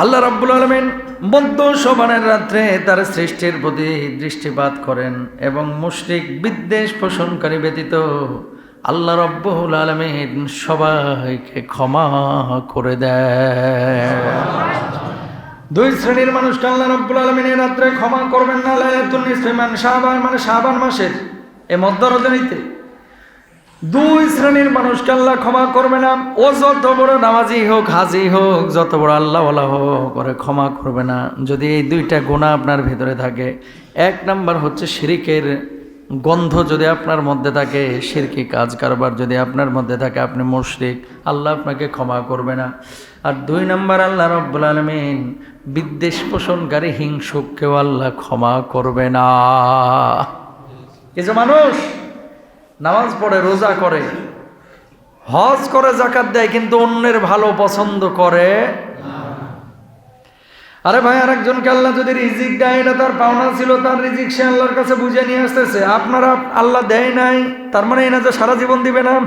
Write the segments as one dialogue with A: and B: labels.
A: আল্লাহ রাব্বুল আলমিন মধ্য সবানের রাত্রে তার সৃষ্টির প্রতি দৃষ্টিপাত করেন এবং মুশরিক বিদ্বেষ পোষণকারী ব্যতীত আল্লাহ রব্বুল আলমিন সবাইকে ক্ষমা করে দেয় দুই শ্রেণির মানুষকে আল্লাহ রব্বুল আলমিন এই রাত্রে ক্ষমা করবেন না। লাইলাতুল নিসফিমান শাবান মানে শাবান মাসের। এ মধ্য রজনীতে দুই শ্রেণির মানুষকে আল্লাহ ক্ষমা করবে না। ও যত বড় নামাজি হোক, হাজি হোক, যত বড় আল্লাহ হোক করে ক্ষমা করবে না। যদি এই দুইটা গুণা আপনার ভিতরে থাকে, এক নাম্বার হচ্ছে শিরিকের গন্ধ যদি আপনার মধ্যে থাকে, শিরকি কাজ কারবার যদি আপনার মধ্যে থাকে, আপনি মুশরিক, আল্লাহ আপনাকে ক্ষমা করবে না। আর দুই নাম্বার, আল্লাহ রব্বুল আলমিন বিদ্বেষ পোষণকারী হিংসুককেও আল্লাহ ক্ষমা করবে না। কিছু মানুষ নামাজ পড়ে, রোজা করে, হজ করে জাকাত দেয়, কিন্তু অন্যের ভালো পছন্দ করে আরে ভাই, আরেকজনকে আল্লাহ যদি রিজিক দেয়, এটা তার পাওনা ছিল, তার রিজিক সে আল্লাহর কাছে বুঝে নিয়ে আসতেছে। আপনারা আল্লাহ দেয় নাই, তার মানে এনা যে সারা জীবন দিবে না?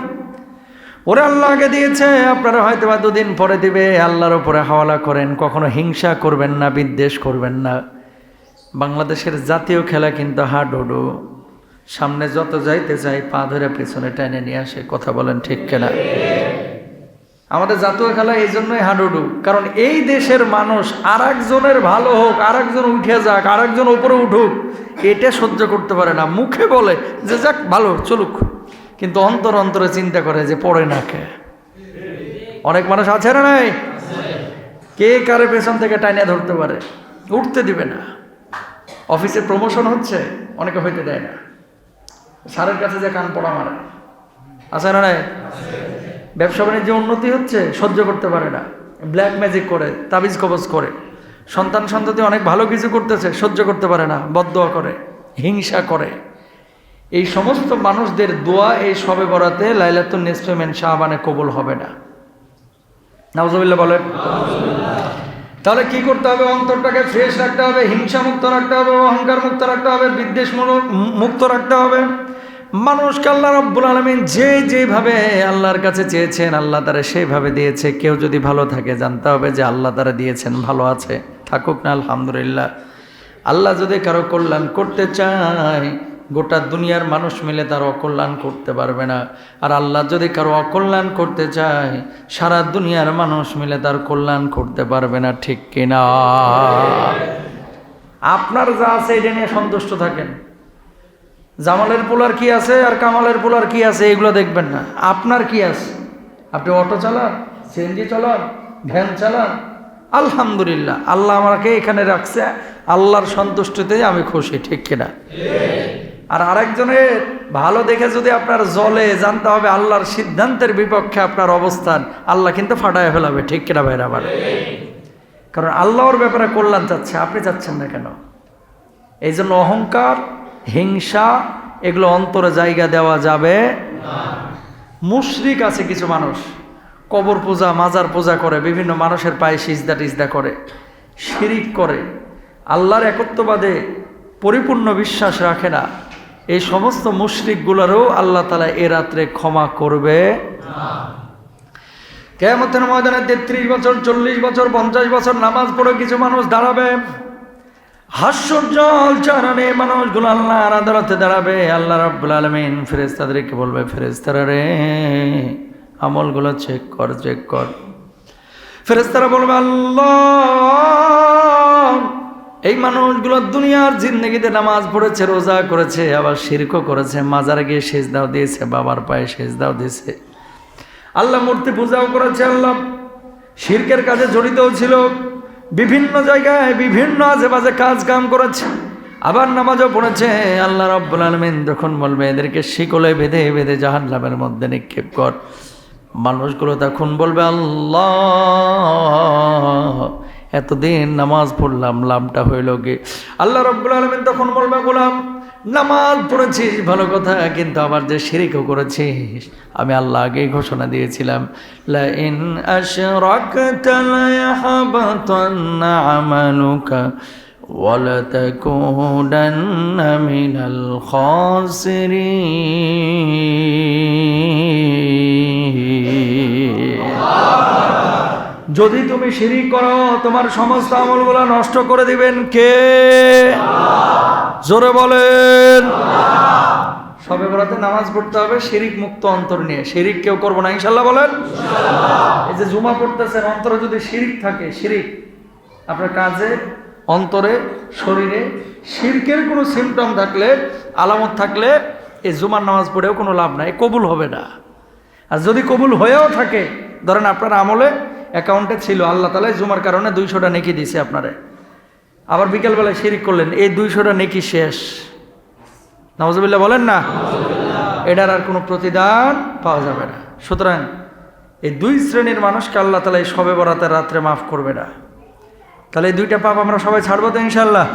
A: ওরে আল্লাহ আগে দিয়েছে, আপনারা হয়তো বা দুদিন পরে দিবে, আল্লাহর উপরে হাওয়ালা করেন, কখনো হিংসা করবেন না, বিদ্বেষ করবেন না। বাংলাদেশের জাতীয় খেলা কিন্তু হাডুডু। সামনে যত যাইতে চাই পা ধরে পেছনে টেনে নিয়ে আসে, কথা বলেন ঠিক কেনা? আমাদের জাতীয় খেলা এই জন্যই হাডুডু, কারণ এই দেশের মানুষ আর একজনের ভালো হোক আর একজন উঠে যাক আর একজন উপরে উঠুক, এটা সহ্য করতে পারে না। মুখে বলে যে যাক, ভালো, চলুক। কিন্তু অন্তর অন্তরে চিন্তা করে যে পড়ে না কে? অনেক মানুষ আছে না নাই? কে কারে পেছন থেকে টাইনে ধরতে পারে? উঠতে দিবে না। অফিসে প্রমোশন হচ্ছে, অনেকে হইতে দেয় না। সারের কাছে যে কান পড়া মারে। আছে না নাই? ব্যবসা বাণিজ্যে উন্নতি হচ্ছে, সহ্য করতে পারে না। ব্ল্যাক ম্যাজিক করে, তাবিজ কবজ করে। সন্তান সন্ততি অনেক ভালো কিছু করতেছে, সহ্য করতে পারে না বদোয়া করে, হিংসা করে। এই সমস্ত মানুষদের দোয়া এই সবে বরাতে লাইলাতুল নিসফেমেন শাহবানে কবুল হবে না। নাউজবিল্লা বলেন। তাহলে কি করতে হবে? অন্তরটাকে ফ্রেশ রাখতে হবে হিংসা মুক্ত রাখতে হবে অহংকার মুক্ত রাখতে হবে বিদ্বেষ মুক্ত রাখতে হবে। মানুষকে আল্লাহ রব্বুল আলমিন যে যেভাবে আল্লাহর কাছে চেয়েছেন, আল্লাহ তারা সেইভাবে দিয়েছে। কেউ যদি ভালো থাকে, জানতে হবে যে আল্লাহ তারা দিয়েছেন, ভালো আছে। থাকুক না, আলহামদুলিল্লাহ। আল্লাহ যদি কারও কল্যাণ করতে চায়, গোটা দুনিয়ার মানুষ মিলে তার অকল্যাণ করতে পারবে না। আর আল্লাহ যদি কারও অকল্যাণ করতে চায়, সারা দুনিয়ার মানুষ মিলে তার কল্যাণ করতে পারবে না, ঠিক কিনা? আপনার যা আছে, এটা নিয়ে সন্তুষ্ট থাকেন। জামালের পোলার কি আছে আর কামালের পোলার কি আছে এগুলো দেখবেন না। আপনার কি আছে? আপনি অটো চালান, সিএনজি চালান, ভ্যান চালান। আলহামদুলিল্লাহ, আল্লাহ আমাকে এখানে রাখছে, আল্লাহর সন্তুষ্টিতে আমি খুশি, ঠিক কিনা? আর আরেকজনের, ভালো দেখে যদি আপনার জলে জানতে হবে আল্লাহর সিদ্ধান্তের বিপক্ষে আপনার অবস্থান, আল্লাহ কিন্তু ফাটায় ফেলাবে, ঠিক কিনা ভাইরা আবার কারণ আল্লাহর ব্যাপারে কল্যাণ চাচ্ছে, আপনি চাচ্ছেন না কেন? এই জন্য অহংকার হিংসা, এগুলো অন্তরে জায়গা দেওয়া যাবে মুশরিক আছে কিছু মানুষ, কবর পূজা, মাজার পূজা করে, বিভিন্ন মানুষের পায়ে সিজদা টিজদা করে, শিরিক করে। আল্লাহর একত্ববাদে পরিপূর্ণ বিশ্বাস রাখে না। এই সমস্ত মুশরিকগুলোরও আল্লাহ তালা এ রাত্রে ক্ষমা করবে কেমতের ময়দানে তেত্রিশ বছর, চল্লিশ বছর, পঞ্চাশ বছর নামাজ পড়ে কিছু মানুষ দাঁড়াবে। হাস্যজ্জ্বল চারণে মানুষগুলো আল্লাহর আদালতে দাঁড়াবে। আল্লাহ রাব্বুল আলমিন ফেরেস্তাদেরকে বলবে ফেরেস্তারা রে, আমলগুলো চেক কর চেক কর। ফেরেস্তারা বলবে, আল্লাহ, এই মানুষগুলো দুনিয়ার জিন্দগিতে নামাজ পড়েছে, রোজা করেছে, আবার শিরকও করেছে, মাজারে গিয়ে শেষ দাও দিয়েছে, বাবার পায়ে শেষ দাও দিয়েছে। আল্লাহ মূর্তি পূজাও করেছে, আল্লাহ শিরকের কাজে জড়িতও ছিল। বিভিন্ন জায়গায় বিভিন্ন আশেপাশে কাজ কাম করেছে। আবার নামাজও পড়েছে। আল্লাহ রব্বুল আলমিন যখন বলবে, এদেরকে শিকলে বেঁধে বেঁধে জাহান লাভের মধ্যে নিক্ষেপ কর। মানুষগুলো তখন বলবে, আল্লাহ, এতদিন নামাজ পড়লাম লাভটা হইল গে। আল্লাহ রব্বুল আলমিন তখন বলবে, গোলাম নামাজ পড়েছিস ভালো কথা কিন্তু আবার যে শিরিকও করেছিস আমি আল্লাহ আগেই ঘোষণা দিয়েছিলাম লাইন আশরাকতা লায়াহবাতান্না আমালুকা ولتكونن من الخاسرين যদি তুমি শিরিক করো তোমার সমস্ত আমলগুলো নষ্ট করে দিবেন কে জোরে বলেন। সবে বরাতে নামাজ পড়তে হবে শিরিক মুক্ত অন্তর নিয়ে। শিরিক কেউ করব না ইনশাল্লাহ বলেন। এই যে জুমা পড়তেছেন অন্তরে যদি শিরিক থাকে শিরিক আপনার কাজে অন্তরে শরীরে শিরকের কোনো সিমটম থাকলে আলামত থাকলে এই জুমার নামাজ পড়েও কোনো লাভ নাই কবুল হবে না। আর যদি কবুল হয়েও থাকে ধরেন আপনার আমলে অ্যাকাউন্টে ছিল আল্লাহ তালা জুমার কারণে দুইশোটা নেকি দিছে আপনারে। আবার বিকেলবেলায় শিরিক করলেন, এই দুইশোটা নেকি শেষ। নওয়াজবিল্লা বলেন না? এটার আর কোনো প্রতিদান পাওয়া যাবে না। সুতরাং এই দুই শ্রেণির মানুষকে আল্লাহ তালা এই সবে বরাতের রাত্রে মাফ করবে না। তাহলে এই দুইটা পাপ আমরা সবাই ছাড়বো তো ইনশাল্লাহ